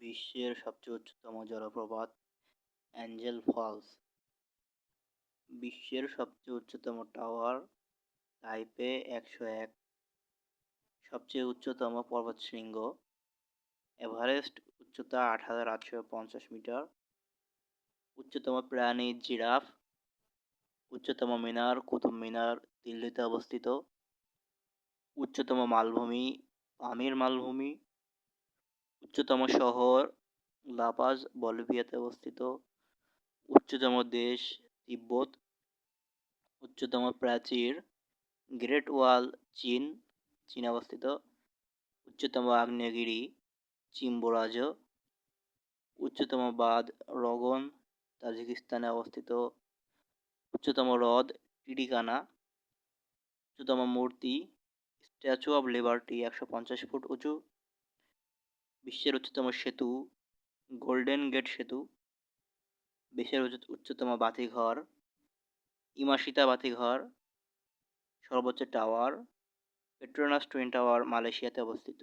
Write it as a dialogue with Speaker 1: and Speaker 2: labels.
Speaker 1: বিশ্বের সবচেয়ে উচ্চতম জলপ্রপাত অ্যাঞ্জেল ফলস। বিশ্বের সবচেয়ে উচ্চতম টাওয়ার তাইপে একশো এক। সবচেয়ে উচ্চতম পর্বতশৃঙ্গ এভারেস্ট উচ্চতা আট হাজার আটশো পঞ্চাশ মিটার। উচ্চতম প্রাণী জিরাফ উচ্চতম মিনার কুতুব মিনার দিল্লিতে অবস্থিত। উচ্চতম মালভূমি পামির মালভূমি উচ্চতম শহর লাপাজ বলিভিয়াতে অবস্থিত। উচ্চতম দেশ, তিব্বত। উচ্চতম প্রাচীর, গ্রেট ওয়াল, চীন। চীন অবস্থিত। উচ্চতম আগ্নেয়গিরি, চিম্বরাজ। উচ্চতম বাঁধ, রগন, তাজিকিস্তানে অবস্থিত। উচ্চতম হ্রদ টিডিকানা উচ্চতম মূর্তি, স্ট্যাচু অব লিবার্টি, একশো পঞ্চাশ ফুট উঁচু। বিশ্বের উচ্চতম সেতু গোল্ডেন গেট সেতু বিশ্বের উচ্চতম বাতিঘর ইমাশিতা বাতিঘর, সর্বোচ্চ টাওয়ার পেট্রোনাস টুইন টাওয়ার মালয়েশিয়াতে অবস্থিত।